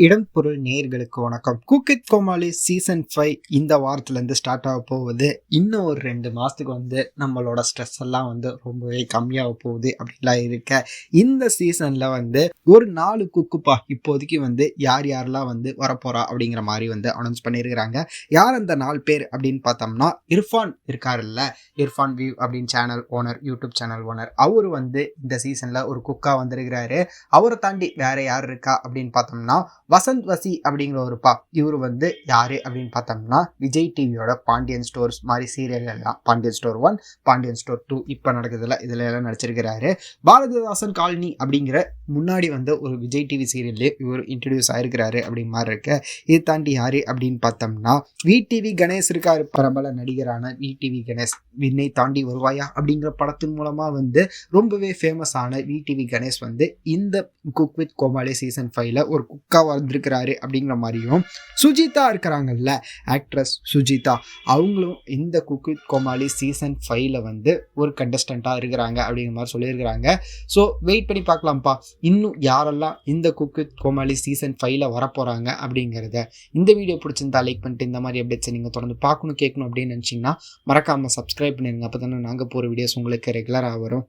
இடம் பொருள் நேர்களுக்கு வணக்கம். குக்கித் கோமாளி சீசன் ஃபைவ் இந்த வாரத்துலேருந்து ஸ்டார்ட் ஆக போகுது. இன்னும் ஒரு ரெண்டு மாதத்துக்கு வந்து நம்மளோட ஸ்ட்ரெஸ் எல்லாம் வந்து ரொம்பவே கம்மியாக போகுது அப்படின்லாம் இருக்க. இந்த சீசனில் வந்து ஒரு நாலு குக்குப்பா இப்போதைக்கு வந்து யார் யாரெல்லாம் வந்து வரப்போறா அப்படிங்கிற மாதிரி வந்து அனௌன்ஸ் பண்ணியிருக்கிறாங்க. யார் அந்த நாலு பேர் அப்படின்னு பார்த்தோம்னா இர்ஃபான் இருக்காருல்ல. இர்ஃபான் வியூ அப்படின்னு channel owner YouTube channel owner அவர் வந்து இந்த சீசனில் ஒரு குக்காக வந்திருக்கிறாரு. அவரை தாண்டி வேறு யார் இருக்கா அப்படின்னு பார்த்தோம்னா வசந்த் வசி அப்படிங்கிற ஒரு பா இவர் வந்து யாரு அப்படின்னு பார்த்தோம்னா விஜய் டிவியோட பாண்டியன் ஸ்டோர்ஸ் மாதிரி சீரியல் எல்லாம் Pandian store one Pandian store two இப்போ நடக்குதுல இதுல எல்லாம் நடிச்சிருக்கிறாரு. பாரதிதாசன் காலனி அப்படிங்கிற முன்னாடி வந்து ஒரு விஜய் டிவி சீரியல்லே இவர் இன்ட்ரடியூஸ் ஆயிருக்கிறாரு அப்படிங்கிற மாதிரி இருக்கு. இது தாண்டி யாரு அப்படின்னு பார்த்தோம்னா வி டிவி கணேஷ் இருக்காரு. பிரபல நடிகரான வி டிவி கணேஷ் விண்ணை தாண்டி வருவாயா அப்படிங்கிற படத்தின் மூலமா வந்து ரொம்பவே ஃபேமஸ் ஆன வி டிவி கணேஷ் வந்து இந்த குக் வித் கோமாளி சீசன் ஃபைவ்ல ஒரு குக்காவால் வந்திருக்கிறாரு அப்படிங்கிற மாதிரியும் சுஜிதா இருக்கிறாங்கல்ல ஆக்ட்ரஸ் சுஜிதா. அவங்களும் இந்த குக் கோமாளி சீசன் ஃபைவ்ல வந்து ஒரு கண்டஸ்டண்ட்டாக இருக்கிறாங்க அப்படிங்கிற மாதிரி சொல்லியிருக்கிறாங்க. ஸோ வெயிட் பண்ணி பார்க்கலாம்ப்பா. இன்னும் யாரெல்லாம் இந்த குக் கோமாளி சீசன் ஃபைவ்ல வரப்போகிறாங்க அப்படிங்கிறத இந்த வீடியோ பிடிச்சிருந்தா லைக் பண்ணிட்டு இந்த மாதிரி அப்டேட்ஸை நீங்கள் தொடர்ந்து பார்க்கணும் கேட்கணும் அப்படின்னு நினச்சிங்கன்னா மறக்காமல் சப்ஸ்கிரைப் பண்ணிடுங்க அப்போ தானே நாங்கள் போகிற வீடியோஸ் உங்களுக்கு ரெகுலராக வரும்.